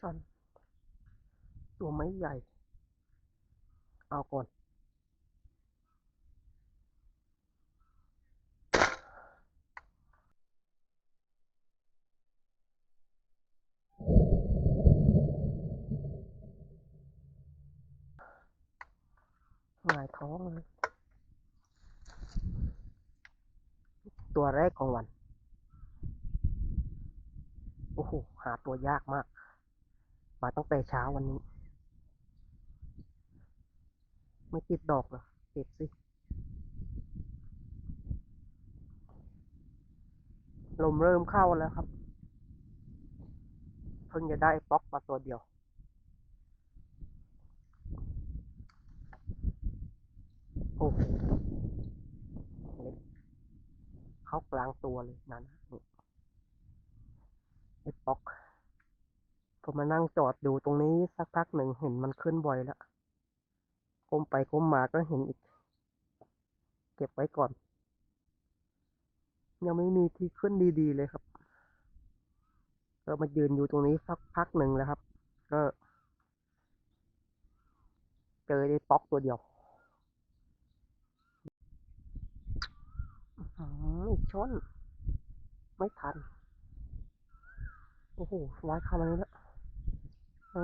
ช่อนตัวไม่ใหญ่ เอาก่อน หงายท้องเลย ตัวแรกของวัน โอ้โห หาตัวยากมาก มาตั้งแต่เช้าวันนี้ ไม่ติดดอกเหรอติดสิ ลมเริ่มเข้าแล้วครับ เพิ่งจะได้ป๊อกมาตัวเดียวโอ้โหเล็กเข้ากลางตัวเลยนั่นนะนี่ไอ้ป๊อก ผมมานั่งจอดดูตรงนี้สักพักหนึ่งเห็นมันขึ้นบ่อยแล้วก้มไปก้มมาก็เห็นอีก เก็บไว้ก่อน ยังไม่มีที่ขึ้นดีๆเลยครับ ก็มายืนอยู่ตรงนี้สักพักหนึ่งแล้วครับ ก็เจอไอ้ป๊อกตัวเดียวอืมอีกช้อน ไม่ทัน โอ้โหวายเข้ามาเลยแล้ว ห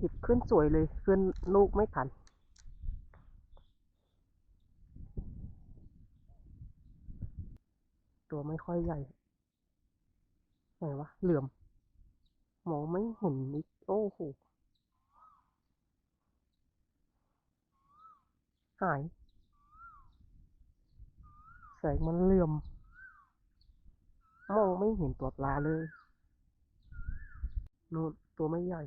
ยิบขึ้นสวยเลยขึ้นลูกไม่ทัน ตัวไม่ค่อยใหญ่ไหนวะ เหลื่อม มองไม่เห็นนิดโอ้โห หายแสงมันเหลื่อม มองไม่เห็นตัวปลาเลย นู่นตัวไม่ใหญ่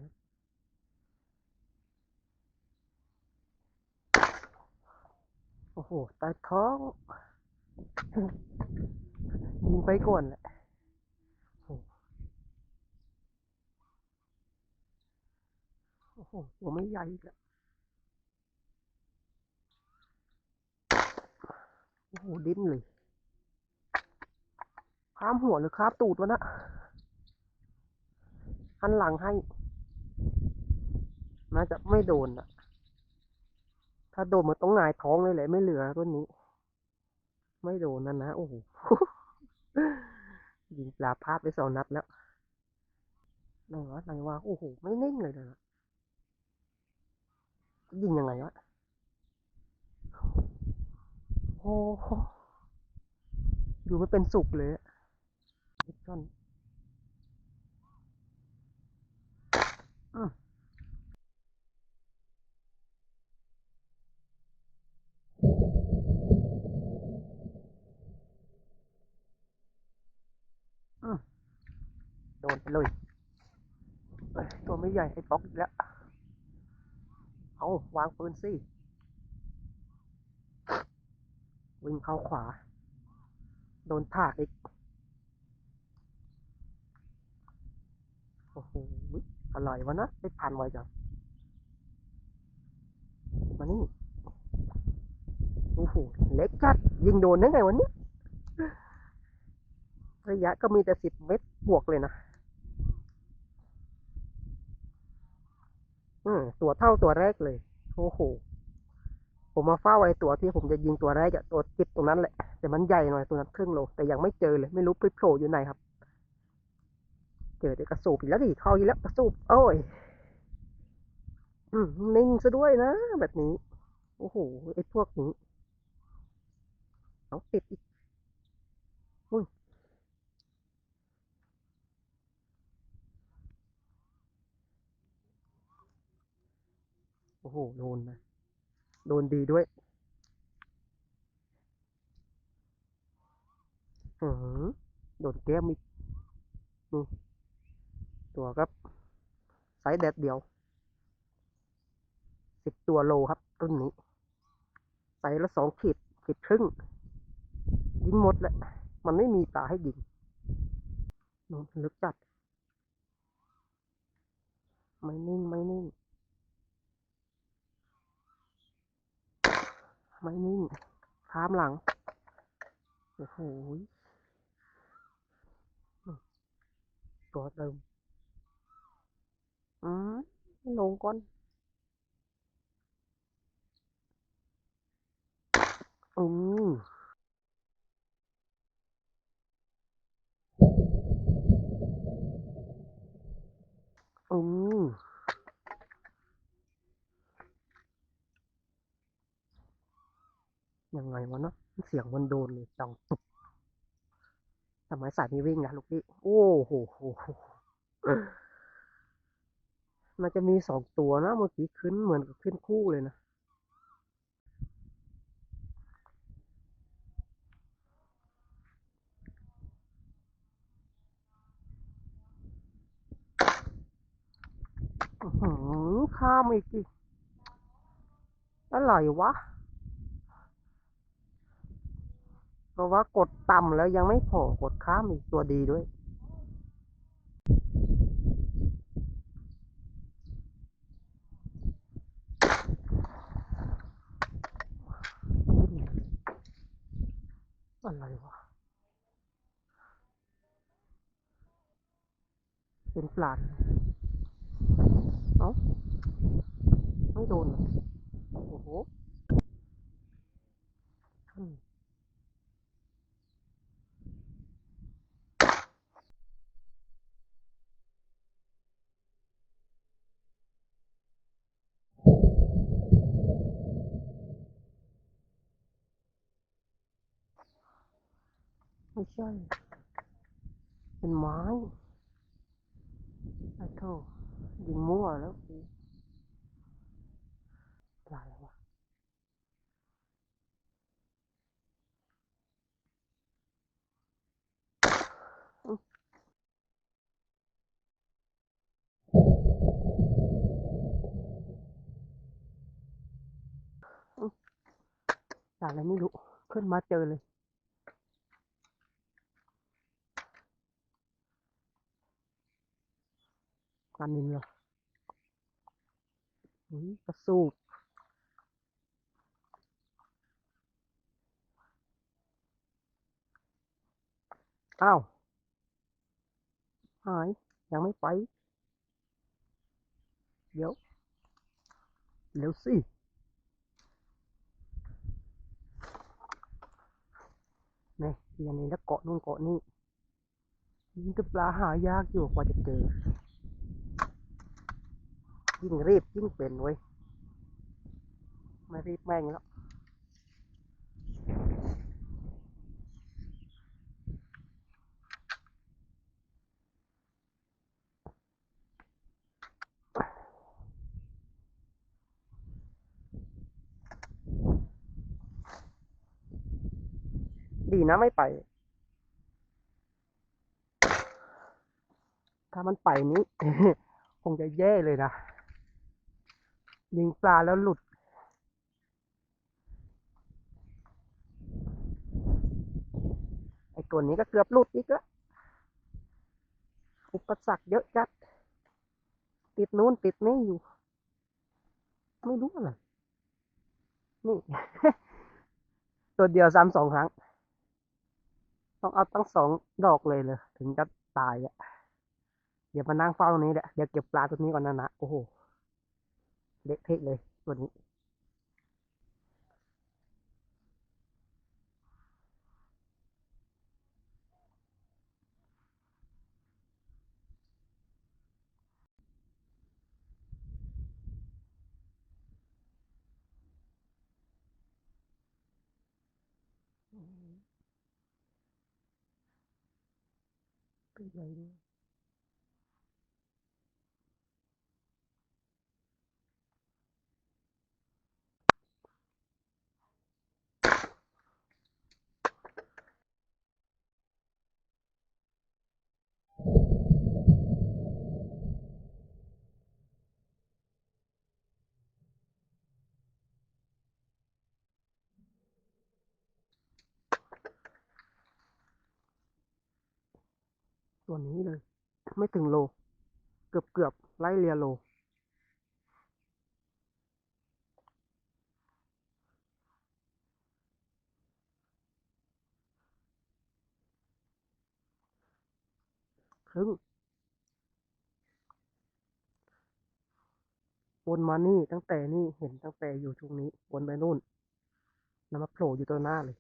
โอ้โหใตาท้อง ยิงไปก่อนแหละโอ้โหโอ้โหตัวไม่ใหญ่อีกแล้วโอ้โห ดิ้นเลยข้ามหัวหรือข้ามตูดวะนะ หันหลังให้ น่าจะไม่โดนอะถ้าโดนมันต้องหงายท้องเลยแหละ ไม่เหลือตัวนี้ ไม่โดนนั่นนะ โอ้โหยิงปลาพลาดไปสองนัดแล้วไหนวะไหนวะโอ้โห ไม่นิ่งเลยนะยิงยังไงวะ โอ้โหอยู่ไม่เป็นสุกเลยอะนิดก่อนอืมอืม โดนไปเลย ตัวไม่ใหญ่ไอ้ป๊อกอีกแล้ว เอาวางปืนสิ วิ่งเข้าขวา โดนถากอีก โอ้โห อร่อยวะนะได้พันไวจังมานี่โอ้โหเล็กจัดยิงโดนได้ไงวันนี้ระยะก็มีแต่สิบเมตรบวกเลยนะอืมตัวเท่าตัวแรกเลยโอ้โหผมมาเฝ้าไอ้ตัวที่ผมจะยิงตัวแรกอะตัวจิบตรงนั้นแหละแต่มันใหญ่หน่อยตัวนั้นครึ่งโลแต่ยังไม่เจอเลย ไม่รู้ไปโผล่อยู่ไหนครับ เจอแต่กระสูบอีกแล้วดิเข้าอีกแล้วกระสูบโอ้ยอืมนิ่งซะด้วยนะ แบบนี้ โอ้โหไอ้พวกนี้เอาติดอีกอุ้ยโอ้โห โดนนะ โดนดีด้วยอือหือโดนแก้มอีกนี่ ตัวครับไซส์แดดเดียวสิบตัวโลครับต้นนี้ไซส์ละสองขีดขีดครึ่งยิงหมดแหละมันไม่มีตาให้ยิงนู่นลึกจัด ไม่นิ่ง ไม่นิ่ง ไม่นิ่งข้ามหลัง โอ้โหตัวเดิม ลงก่อนอืมอืมยังไงวะเนาะเสียงมันโดนเลยจังตุบทำไมสายนี้วิ่งนะลูกพี่ โอ้โห มันจะมีสองตัวนะเมื่อกี้ขึ้นเหมือนกับขึ้นคู่เลยนะอื้อหือข้ามอีกดิอะไรวะ เพราะว่ากดต่ำแล้วยังไม่พอกดข้ามอีกตัวดีด้วย อะไรวะ เป็นปลาดเอ้าไม่โดน โอ้โห ไม่ใช่ เป็นไม้ไอ้โธ่ยิงมั่วแล้วปลาอะไรวะปลาอะไรไม่รู้ ขึ้นมาเจอเลย ปลานิลเหรออุ้ยกระสูบอ้าว หาย ยังไม่ไป เดี๋ยว เร็วสินี่ทีนี้แล้วเกาะนู่นเกาะนี่ยิงกับปลาหายากอยู่กว่าจะเจอ ยิ่งรีบยิ่งเป็นเว้ยไม่รีบแม่งแล้วดีนะไม่ไป ถ้ามันไปนี้ คงจะแย่เลยนะ ยิงปลาแล้วหลุด ไอตัวนี้ก็เกือบหลุดอีกแล้วอุปสรรคเยอะจัด ติดนู้นติดนี่อยู่ ไม่รู้อะไร นี่ ตัวเดียวซ้ำสองครั้ง ต้องเอาตั้งสองดอกเลยเลย ถึงจะตายอะเดี๋ยวมานั่งเฝ้าตรงนี้แหละ เดี๋ยวเก็บปลาตัวนี้ก่อนนะนะ โอ้โห เละเทะเลยตัวนี้ ตัวนี้เลย ไม่ถึงโล เกือบเกือบไล่เลียโล ครึ่งวนมานี่ตั้งแต่นี่เห็นตั้งแต่อยู่ช่วงนี้วนไปนู่นแล้วมาโผล่อยู่ตัวหน้าเลย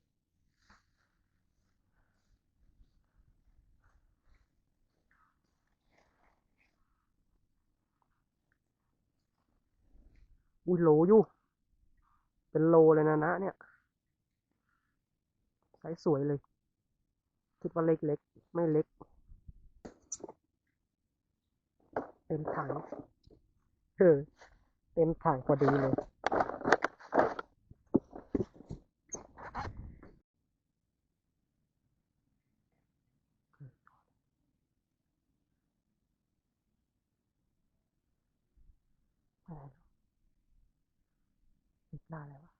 อุ้ยโลอยู่ เป็นโลเลยนะนะเนี่ยไซส์สวยเลย คิดว่าเล็กๆ ไม่เล็ก เต็มถังเออเต็มถังพอดีเลย อะไรเนาะคิดได้แล้ววะ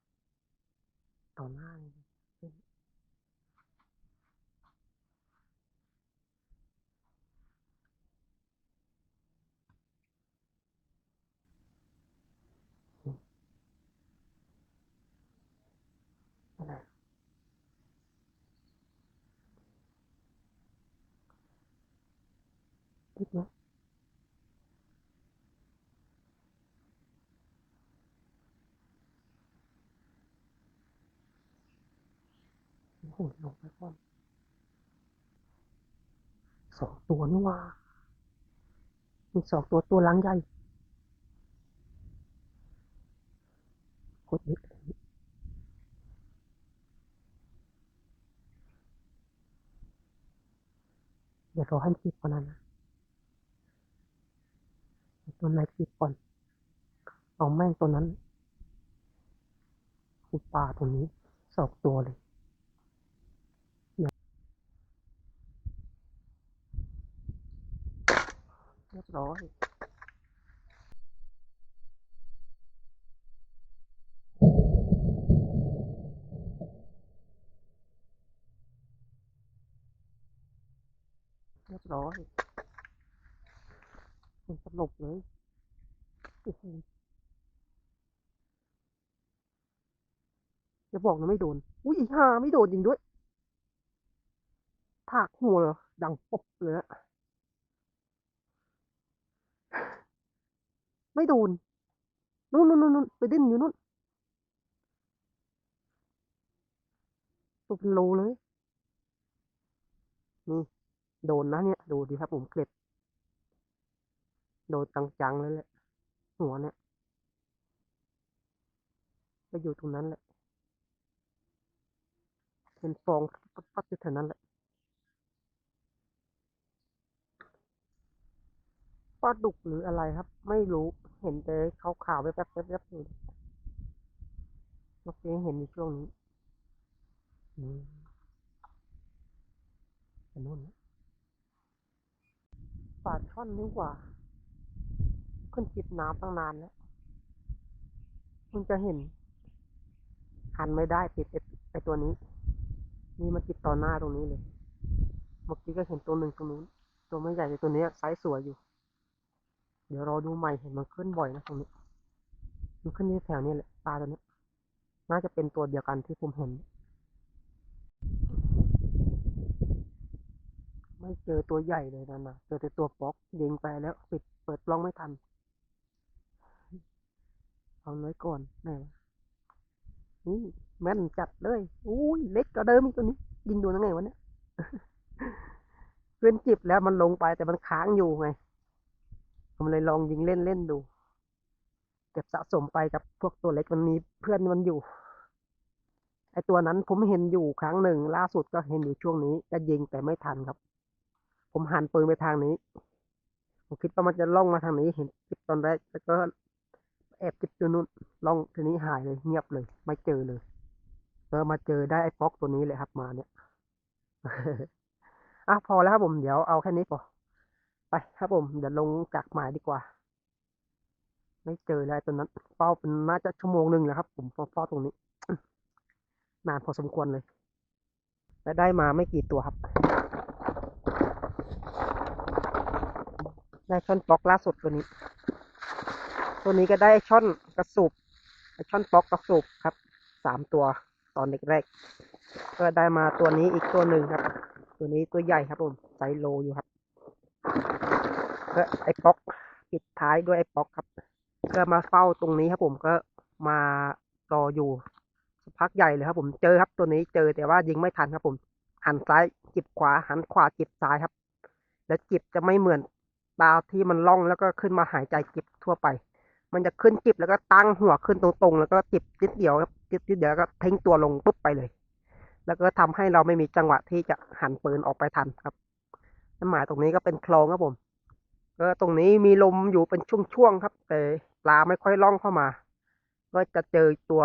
ต่อหน้าเลยเป็นะไรคิดไหมโอ้โหลงไปก่อนสองตัวนี่ว่ามีสองตัวตัวหลังใหญ่โคตรเล็กเลยเดี๋ยวรอให้มันติดก่อนนะนตัวไหนติดก่อนเอาแม่งตัวนั้นคือปาตัวนี้สองตัวเลย เรียบร้อยเรียบร้อยมันสลบเลยจะบอกนะไม่โดน อุ้ยอีห่าไม่โดนจริงด้วยถากหัวเหรอดังปบเลยอะ ไม่โดนนู่นนู่นนู่นไปดิ้นอยู่นู่นตัวเป็นโลเลย นี่ โดนนะเนี่ย ดูดิครับผมเกล็ด โดนจังๆเลยแหละ หัวเนี่ยไปอยู่ตรงนั้นแหละเป็นฟองปัดๆอยู่แถวนั้นแหละ ปลาดุกหรืออะไรครับ ไม่รู้เห็นแต่ขาวๆแวบๆแวบๆอยู่เมื่อกี้เห็นในช่วงนี้อืมไปนู่นปลาช่อนนี่ว่าขึ้นจิบน้ำตั้งนานแล้วมันจะเห็นหันไม่ได้ติดไอ้ไอตัวนี้ นี่มาติดต่อหน้าตรงนี้เลยเมื่อกี้ก็เห็นตัวหนึ่งตรงนู้น ตัวไม่ใหญ่แต่ตัวนี้ไซส์สวยอยู่ เดี๋ยวรอดูใหม่เห็นมันขึ้นบ่อยนะตรงนี้ มันขึ้นที่แถวนี้แหละปลาตัวนี้ น่าจะเป็นตัวเดียวกันที่ผมเห็น ไม่เจอตัวใหญ่เลยนะนะเจอแต่ตัวป๊อกยิงไปแล้วปิดเปิดกล้องไม่ทัน เอาไว้ก่อนไหนวะนี่แม่นจัดเลยอุ้ยเล็กกว่าเดิมอีกตัวนี้ ยิงโดนยังไงวะเนี่ยเพื่อนจิบแล้วมันลงไปแต่มันค้างอยู่ไง ผมเลยลองยิงเล่นเล่นดู เก็บสะสมไปกับพวกตัวเล็กมันมีเพื่อนมันอยู่ ไอตัวนั้นผมเห็นอยู่ครั้งหนึ่ง ล่าสุดก็เห็นอยู่ช่วงนี้ก็ยิงแต่ไม่ทันครับ ผมหันปืนไปทางนี้ ผมคิดว่ามันจะล่องมาทางนี้ เห็นจิบตอนแรกแล้วก็แอบจิบตัวนู้นล่องทีนี้หายเลยเงียบเลย ไม่เจอเลยก็มาเจอได้ไอ้ป๊อกตัวนี้เลยครับมาเนี่ยอะพอแล้วครับผมเดี๋ยวเอาแค่นี้พอ ไปครับผม เดี๋ยวลงจากหมายดีกว่า ไม่เจอแล้วไอ้ตัวนั้นเฝ้าเป็นน่าจะชั่วโมงหนึ่งแล้วครับ ผมเฝ้าตรงนี้ นานพอสมควรเลย และได้มาไม่กี่ตัวครับ ได้ช่อนปอกล่าสุดตัวนี้ ตัวนี้ก็ได้ช่อนกระสูบไอ้ช่อนปอกกระสูบครับสามตัวตอนแรกๆก็ได้มาตัวนี้อีกตัวหนึ่งครับ ตัวนี้ตัวใหญ่ครับผมไซโลอยู่ครับ ก็ไอ้ป๊อกปิดท้ายด้วยไอ้ป๊อกครับก็มาเฝ้าตรงนี้ครับผมก็มารออยู่สักพักใหญ่เลยครับผมเจอครับตัวนี้เจอแต่ว่ายิงไม่ทันครับผมหันซ้ายจิบขวาหันขวาจิบซ้ายครับ แล้วจิบจะไม่เหมือนปลาที่มันล่องแล้วก็ขึ้นมาหายใจจิบทั่วไป มันจะขึ้นจิบแล้วก็ตั้งหัวขึ้นตรงๆ แล้วก็จิบนิดเดียวครับจิบนิดเดียวก็ทิ้งตัวลงปุ๊บไปเลย แล้วก็ทำให้เราไม่มีจังหวะที่จะหันปืนออกไปทันครับนั่นหมายตรงนี้ก็เป็นคลองครับผม ก็ตรงนี้มีลมอยู่เป็นช่วงๆครับ แต่ปลาไม่ค่อยล่องเข้ามา ก็จะเจอตัว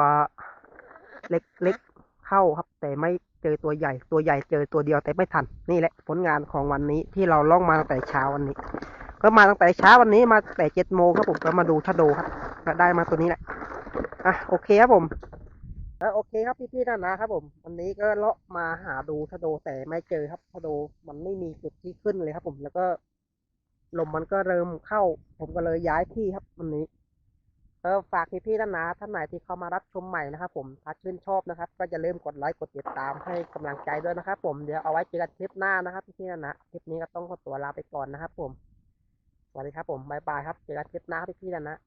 เล็กๆเข้าครับ แต่ไม่เจอตัวใหญ่ ตัวใหญ่เจอตัวเดียวแต่ไม่ทัน นี่แหละผลงานของวันนี้ที่เราล่องมาตั้งแต่เช้าวันนี้ ก็มาตั้งแต่เช้าวันนี้มาแต่เจ็ดโมงครับผมก็มาดูชะโดครับก็ได้มาตัวนี้แหละอะโอเคครับผมแล้วโอเคครับพี่ๆนะนะครับผม วันนี้ก็เลาะมาหาดูชะโดแต่ไม่เจอครับชะโดมันไม่มีจุดที่ขึ้นเลยครับผมแล้วก็ ลมมันก็เริ่มเข้า ผมก็เลยย้ายที่ครับวันนี้เออฝากพี่ๆนะนะท่านไหนที่เข้ามารับชมใหม่นะครับผมถ้าชื่นชอบนะครับ ก็จะเริ่มกดไลค์กดติดตามให้กำลังใจด้วยนะครับ ผมเดี๋ยวเอาไว้เจอกันคลิปหน้านะครับพี่ๆท่านนะคลิปนี้ก็ต้องขอตัวลาไปก่อนนะครับ ผมสวัสดีครับผมบายบายครับเจอกันคลิปหน้าพี่ๆท่านนะ